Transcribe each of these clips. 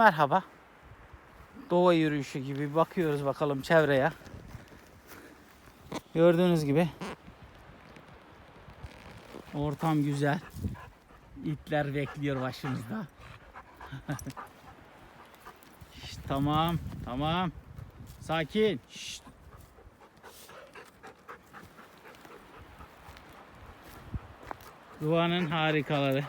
merhaba. Doğa yürüyüşü gibi bakıyoruz bakalım çevreye. Gördüğünüz gibi ortam güzel. İtler bekliyor başımızda. Şşt, tamam, tamam. Sakin. Şşt. Doğanın harikaları.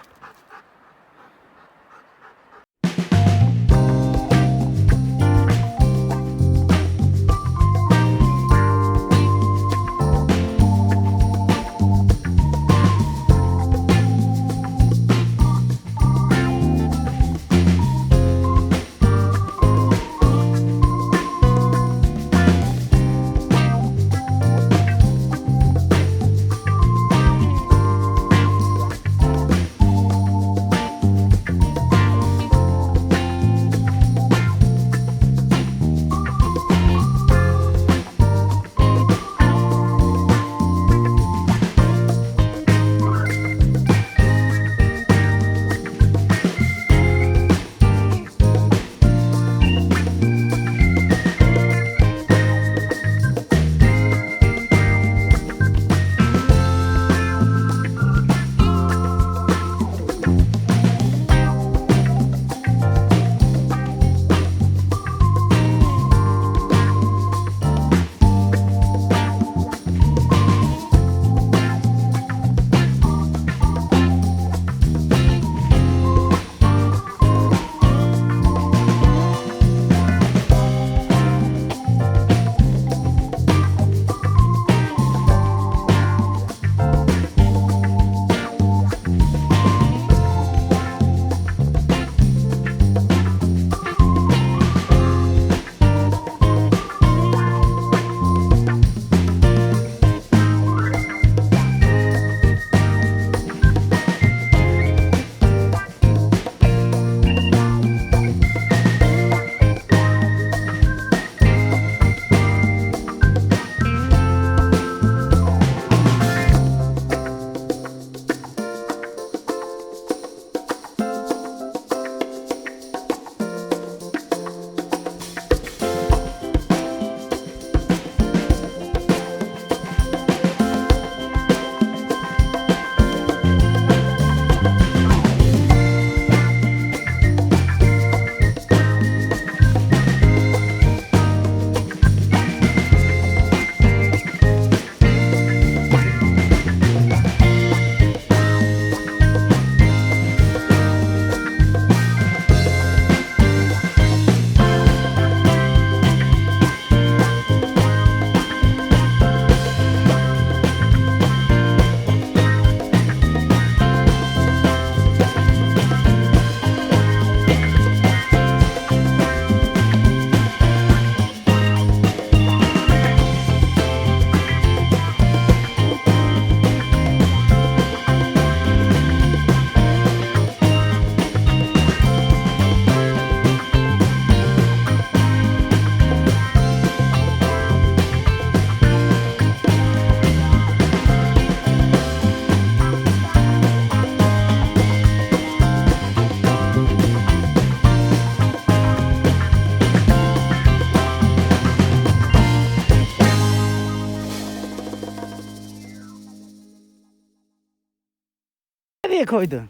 Koydun?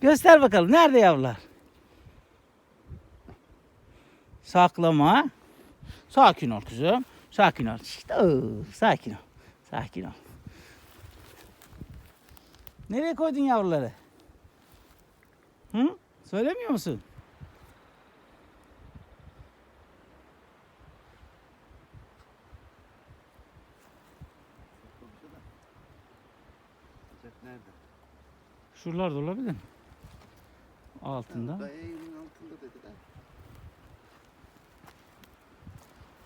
Göster bakalım. Nerede yavrular? Saklama. Sakin ol kızım. Sakin ol. İşte, oo, sakin ol. Sakin ol. Nereye koydun yavruları? Hı? Söylemiyor musun? Nerede? Şuralarda olabilir mi? Altında. Dayayın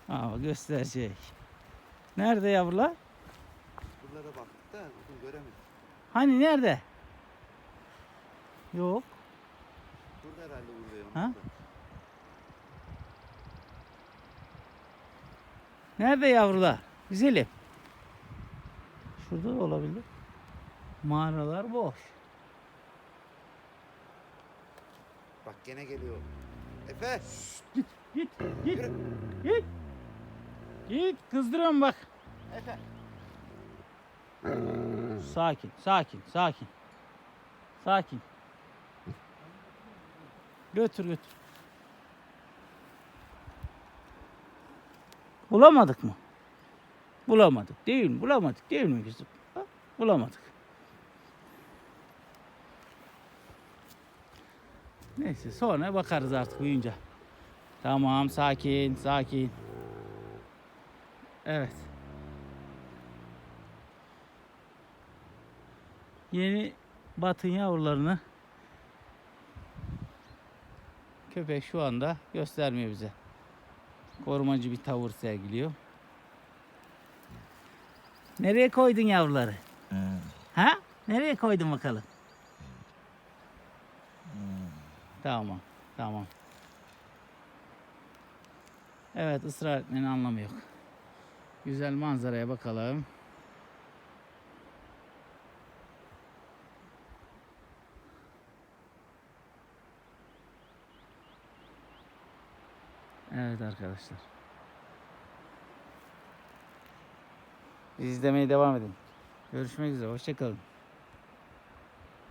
altında. Aa, gösterecek. Nerede yavrular? Buralara baktık da bugün göremedik. Hani nerede? Yok. Burada herhalde uğruyor. Ha? Nerede yavrular? Güzelim. Şurada da olabilir. Mağaralar boş. Bak gene geliyor. Efe. Git, git, git. Git. Git, kızdırıyorum bak. Efe. Sakin, sakin, sakin. Sakin. Götür götür. Bulamadık mı? Bulamadık değil mi? Bulamadık değil mi kızım? Ha? Bulamadık. Neyse sonra bakarız artık uyuyunca. Tamam sakin sakin. Evet. Yeni batın yavrularını köpek şu anda göstermiyor bize. Korumacı bir tavır sergiliyor. Nereye koydun yavruları? Ha? Nereye koydun bakalım? Tamam, tamam. Evet, ısrar etmenin anlamı yok. Güzel manzaraya bakalım. Evet arkadaşlar. Bizi izlemeye devam edin. Görüşmek üzere. Hoşçakalın.